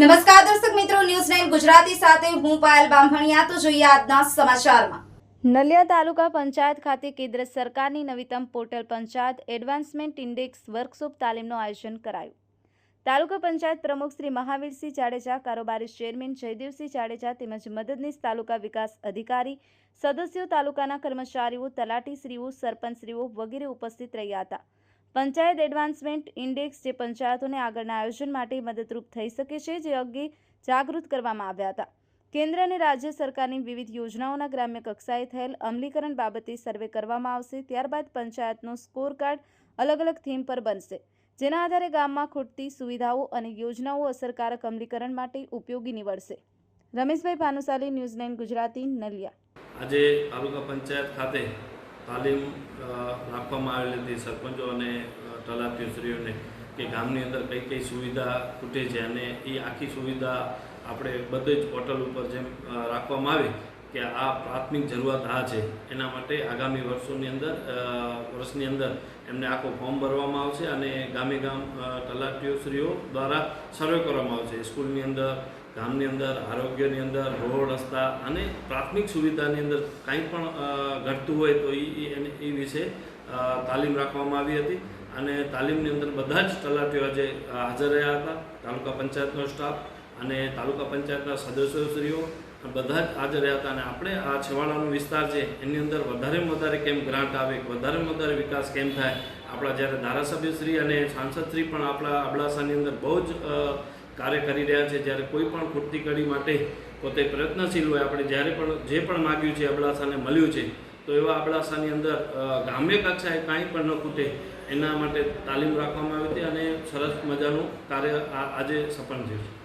નમસ્કાર દર્શક મિત્રો ન્યૂઝ નાઇન ગુજરાતી સાથે હું પાયલ બામભણિયા. તો જોઈએ આજના સમાચારમાં. નલિયા તાલુકા પંચાયત ખાતે કેન્દ્ર સરકારની નવીનતમ portal panchayat advancement index workshop તાલીમનું આયોજન કરાયું. તાલુકા પંચાયત પ્રમુખ શ્રી મહાવીરસિંહ જાડેજા, કારોબારી ચેરમેન જયદેવસિંહ જાડેજા તેમજ મદદનીશ તાલુકા વિકાસ અધિકારી, સદસ્યો તાલુકાના કર્મચારીઓ, તલાટીશ્રીઓ, સરપંચશ્રીઓ વગેરે ઉપસ્થિત રહ્યા હતા. પંચાયત એડવાન્સમેન્ટ ઇન્ડેક્સ જે પંચાયતોને આગળના આયોજન માટે મદદરૂપ થઈ શકે છે, જે અંગે જાગૃત કરવામાં આવ્યા હતા. કેન્દ્ર અને રાજ્ય સરકારની વિવિધ યોજનાઓના ગ્રામ્ય કક્ષાએ થયેલ અમલીકરણ બાબતે સર્વે કરવામાં આવશે. ત્યારબાદ પંચાયતનો સ્કોર કાર્ડ અલગ અલગ થીમ પર બનશે, જેના આધારે ગામમાં ખૂટતી સુવિધાઓ અને યોજનાઓ અસરકારક અમલીકરણ માટે ઉપયોગી નીવડશે. Rameshbhai Bhanushali, news nine Gujarati, Naliya. આજે તાલુકા પંચાયત ખાતે તાલીમ રાખવામાં આવેલી હતી સરપંચો અને તલાટીઓશ્રીઓને કે ગામની અંદર કઈ કઈ સુવિધા ખૂટે છે અને એ આખી સુવિધા આપણે બધે જ પોર્ટલ ઉપર જેમ રાખવામાં આવે કે આ પ્રાથમિક જરૂરિયાત આ છે. એના માટે આગામી વર્ષોની અંદર વર્ષની અંદર એમને આખું ફોર્મ ભરવામાં આવશે અને ગામે ગામ તલાટીઓશ્રીઓ દ્વારા સર્વે કરવામાં આવશે. સ્કૂલની અંદર, ગામની અંદર, આરોગ્યની અંદર, રોડ, રસ્તા અને પ્રાથમિક સુવિધાની અંદર કાંઈ પણ ઘટતું હોય તો એ એ વિશે તાલીમ રાખવામાં આવી હતી. અને તાલીમની અંદર બધા જ તલાટીઓ આજે હાજર રહ્યા હતા. તાલુકા પંચાયતનો સ્ટાફ અને તાલુકા પંચાયતના સદસ્યશ્રીઓ બધા જ હાજર રહ્યા હતા અને આપણે આ છેવાડાનો વિસ્તાર છે, એની અંદર વધારેમાં વધારે કેમ ગ્રાન્ટ આવે વધારેમાં વધારે વિકાસ કેમ થાય? આપણા જ્યારે ધારાસભ્યશ્રી અને સાંસદશ્રી પણ આપણા અબડાસાની અંદર બહુ જ કાર્ય કરી રહ્યા છે. જ્યારે કોઈ પણ ખૂટતી કડી માટે પોતે પ્રયત્નશીલ હોય, આપણે જ્યારે પણ, જે પણ માગ્યું છે અબડાસાને મળ્યું છે, તો એવા અબડાસાની અંદર ગ્રામ્ય કક્ષાએ કાંઈ પણ ન ખૂટે, એના માટે તાલીમ રાખવામાં આવી હતી અને સરસ મજાનું કાર્ય આજે સફળ થયું છે.